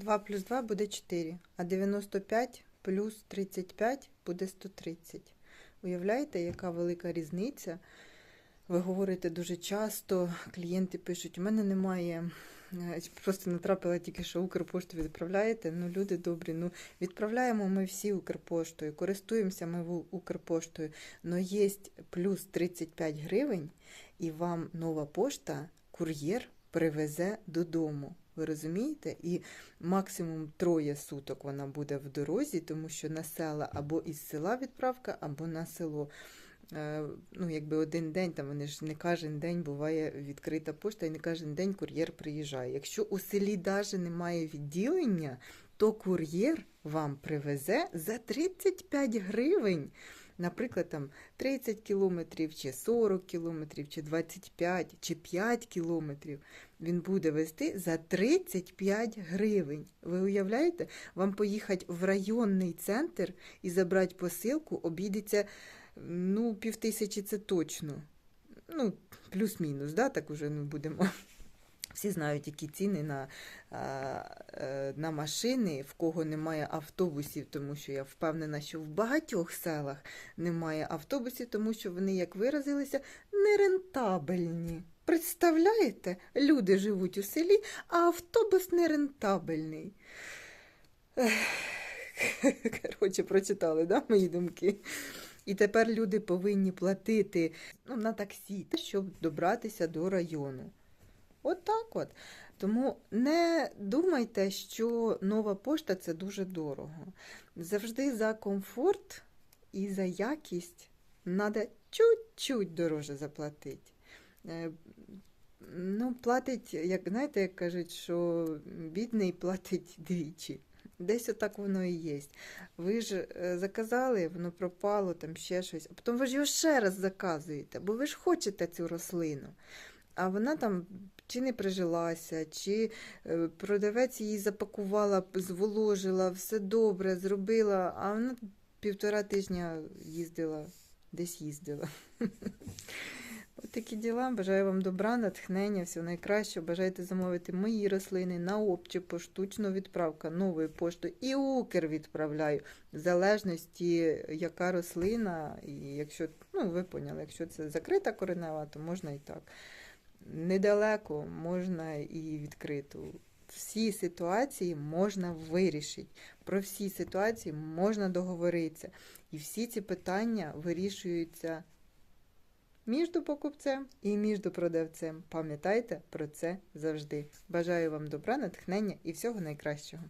2 плюс 2 буде 4, а 95 плюс 35 буде 130. Уявляєте, яка велика різниця? Ви говорите дуже часто, клієнти пишуть, у мене немає. е, Просто натрапила тільки, що Укрпошту відправляєте. Ну, люди добрі, ну відправляємо ми всі Укрпоштою, користуємося ми Укрпоштою. але є плюс 35 гривень, і вам нова пошта, кур'єр привезе додому. Ви розумієте? І максимум троє суток вона буде в дорозі, тому що на села або із села відправка, або на село. Е, Ну, якби один день, там вони ж не кожен день буває відкрита пошта, і не кожен день кур'єр приїжджає. Якщо у селі навіть немає відділення, то кур'єр вам привезе за 35 гривень. Наприклад, там 30 кілометрів, чи 40 кілометрів, чи 25, чи 5 кілометрів. Він буде вести за 35 гривень. Ви уявляєте? Вам поїхати в районний центр і забрати посилку обійдеться ну, півтисячі це точно. Ну, плюс-мінус, да, так уже ну, будемо. Всі знають, які ціни на, е, на машини, в кого немає автобусів, тому що я впевнена, що в багатьох селах немає автобусів, тому що вони, як виразилися, нерентабельні. Представляєте? Люди живуть у селі, а автобус нерентабельний. Коротше, прочитали, да, мої думки? І тепер люди повинні платити ну, на таксі, щоб добратися до району. От так от. Тому не думайте, що нова пошта це дуже дорого. Завжди за комфорт і за якість треба чуть-чуть дороже заплатити. Е, Ну, платить, як знаєте, як кажуть, що бідний платить двічі. Десь отак воно і є. Ви ж е, заказали, воно пропало, там ще щось, а потім ви ж його ще раз заказуєте, бо ви ж хочете цю рослину. А вона там чи не прижилася, чи е, продавець її запакувала, зволожила, все добре зробила, а вона півтора тижня їздила, десь їздила. Такі діла. Бажаю вам добра, натхнення, всього найкращого. Бажаєте замовити мої рослини на опчі, поштучну відправка новою поштою і Укр відправляю. В залежності, яка рослина, і якщо, ну ви поняли, якщо це закрита коренева, то можна і так. Недалеко можна і відкриту. Всі ситуації можна вирішити. Про всі ситуації можна договоритися. І всі ці питання вирішуються між покупцем і між продавцем. Пам'ятайте про це завжди. Бажаю вам добра, натхнення і всього найкращого.